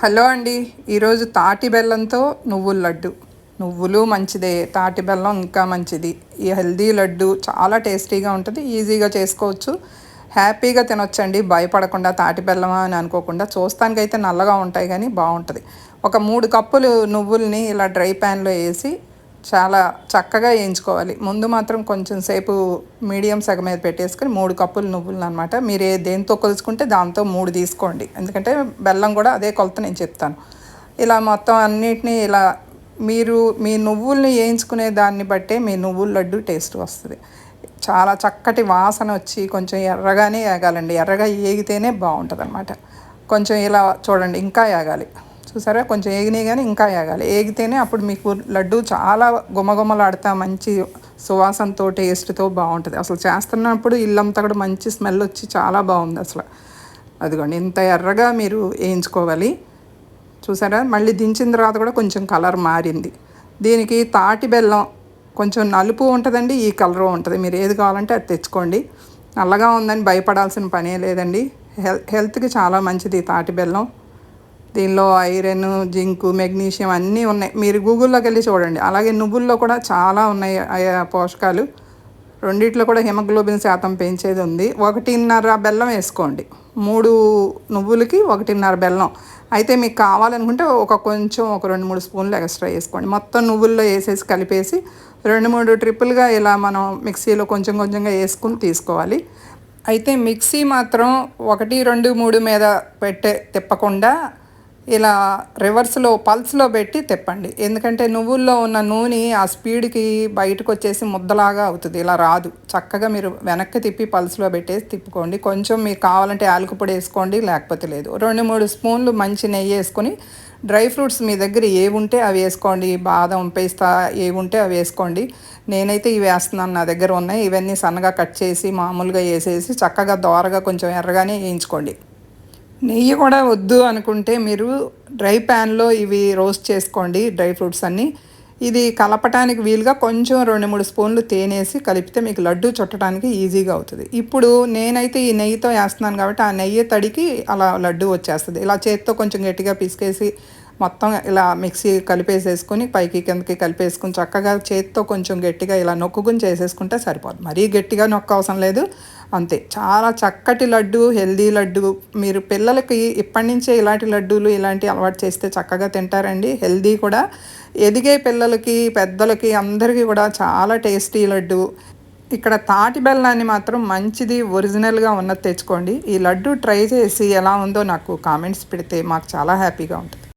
Hello అండి. ఈరోజు తాటి బెల్లంతో నువ్వుల లడ్డు. నువ్వులు మంచిదే తాటి బెల్లం ఇంకా మంచిది. ఈ హెల్దీ లడ్డు చాలా టేస్టీగా ఉంటుంది ఈజీగా చేసుకోవచ్చు. హ్యాపీగా తినొచ్చండి భయపడకుండా తాటి బెల్లమా అని అనుకోకుండా. చూస్తానికైతే నల్లగా ఉంటాయి కానీ బాగుంటుంది. ఒక మూడు కప్పులు నువ్వుల్ని ఇలా డ్రై ప్యాన్లో వేసి చాలా చక్కగా వేయించుకోవాలి. ముందు మాత్రం కొంచెం సేపు మీడియం సగం మీద పెట్టేసుకొని మూడు కప్పులు నువ్వులు అనమాట మీరు ఏ దేంతో కొలుచుకుంటే దాంతో మూడు తీసుకోండి. ఎందుకంటే బెల్లం కూడా అదే కొలత నేను చెప్తాను. ఇలా మొత్తం అన్నిటినీ ఇలా మీరు మీ నువ్వుల్ని వేయించుకునే దాన్ని బట్టే మీ నువ్వుల లడ్డు టేస్ట్ వస్తుంది. చాలా చక్కటి వాసన వచ్చి కొంచెం ఎర్రగానే ఏగాలండి. ఎర్రగా ఏగితేనే బాగుంటుంది అనమాట కొంచెం ఇలా చూడండి ఇంకా ఏగాలి. చూసారా? కొంచెం ఏగినాయి కానీ ఇంకా ఏగాలి. ఏగితేనే అప్పుడు మీకు లడ్డు చాలా గుమగుమలాడతా మంచి సువాసనతో టేస్ట్తో బాగుంటుంది. అసలు చేస్తున్నప్పుడు ఇల్లంతా కూడా మంచి స్మెల్ వచ్చి చాలా బాగుంది అసలు. అదిగోండి ఇంత ఎర్రగా మీరు వేయించుకోవాలి. చూసారా? మళ్ళీ దించిన తర్వాత కూడా కొంచెం కలర్ మారింది. దీనికి తాటి బెల్లం కొంచెం నలుపు ఉంటుందండి ఈ కలరు ఉంటుంది. మీరు ఏది కావాలంటే అది తెచ్చుకోండి. నల్లగా ఉందని భయపడాల్సిన పనే లేదండి. హెల్త్ హెల్త్కి చాలా మంచిది తాటి బెల్లం. దీనిలో ఐరన్ జింకు మెగ్నీషియం అన్నీ ఉన్నాయి. మీరు గూగుల్లోకి వెళ్ళి చూడండి. అలాగే నువ్వుల్లో కూడా చాలా ఉన్నాయి పోషకాలు. రెండిట్లో కూడా హిమోగ్లోబిన్ శాతం పెంచేది ఉంది. ఒకటిన్నర బెల్లం వేసుకోండి. మూడు నువ్వులకి ఒకటిన్నర బెల్లం. అయితే మీకు కావాలనుకుంటే ఒక కొంచెం ఒక రెండు మూడు స్పూన్లు ఎక్స్ట్రా వేసుకోండి. మొత్తం నువ్వుల్లో వేసేసి కలిపేసి రెండు మూడు ట్రిప్పులుగా ఇలా మనం మిక్సీలో కొంచెం కొంచెంగా వేసుకుని తీసుకోవాలి. అయితే మిక్సీ మాత్రం ఒకటి రెండు మూడు మీద పెట్టే తిప్పకుండా ఇలా రివర్స్లో పల్స్లో పెట్టి తెప్పండి. ఎందుకంటే నువ్వుల్లో ఉన్న నూనె ఆ స్పీడ్కి బయటకు వచ్చేసి ముద్దలాగా అవుతుంది. ఇలా రాదు. చక్కగా మీరు వెనక్కి తిప్పి పల్స్లో పెట్టేసి తిప్పుకోండి. కొంచెం మీకు కావాలంటే పొడి వేసుకోండి లేకపోతే లేదు. రెండు మూడు స్పూన్లు మంచి నెయ్యి వేసుకొని డ్రై ఫ్రూట్స్ మీ దగ్గర ఏవి ఉంటే అవి వేసుకోండి. బాదం పేస్తా ఏవి ఉంటే అవి వేసుకోండి. నేనైతే ఇవి వేస్తున్నాను నా దగ్గర ఉన్నాయి. ఇవన్నీ సన్నగా కట్ చేసి మామూలుగా వేసేసి చక్కగా దోరగా కొంచెం ఎర్రగానే వేయించుకోండి. నెయ్యి కూడా వద్దు అనుకుంటే మీరు డ్రై ప్యాన్లో ఇవి రోస్ట్ చేసుకోండి డ్రై ఫ్రూట్స్ అన్నీ. ఇది కలపటానికి వీలుగా కొంచెం రెండు మూడు స్పూన్లు తేనేసి కలిపితే మీకు లడ్డు చుట్టడానికి ఈజీగా అవుతుంది. ఇప్పుడు నేనైతే ఈ నెయ్యితో వేస్తున్నాను కాబట్టి ఆ నెయ్యి తడికి అలా లడ్డు వచ్చేస్తుంది. ఇలా చేతితో కొంచెం గట్టిగా పిసికేసి మొత్తం ఇలా మిక్సీ కలిపేసేసుకొని పైకి కిందకి కలిపేసుకుని చక్కగా చేతితో కొంచెం గట్టిగా ఇలా నొక్కుకుని చేసేసుకుంటే సరిపోదు. మరీ గట్టిగా నొక్క అవసరం లేదు. అంతే. చాలా చక్కటి లడ్డు హెల్దీ లడ్డు. మీరు పిల్లలకి ఇప్పటి నుంచే ఇలాంటి లడ్డూలు ఇలాంటి అలవాటు చేస్తే చక్కగా తింటారండి. హెల్దీ కూడా. ఎదిగే పిల్లలకి పెద్దలకి అందరికీ కూడా చాలా టేస్టీ లడ్డు. ఇక్కడ తాటి బెల్లాన్ని మాత్రం మంచిది ఒరిజినల్గా ఉన్నది తెచ్చుకోండి. ఈ లడ్డు ట్రై చేసి ఎలా ఉందో నాకు కామెంట్స్ పెడితే మాకు చాలా హ్యాపీగా ఉంటుంది.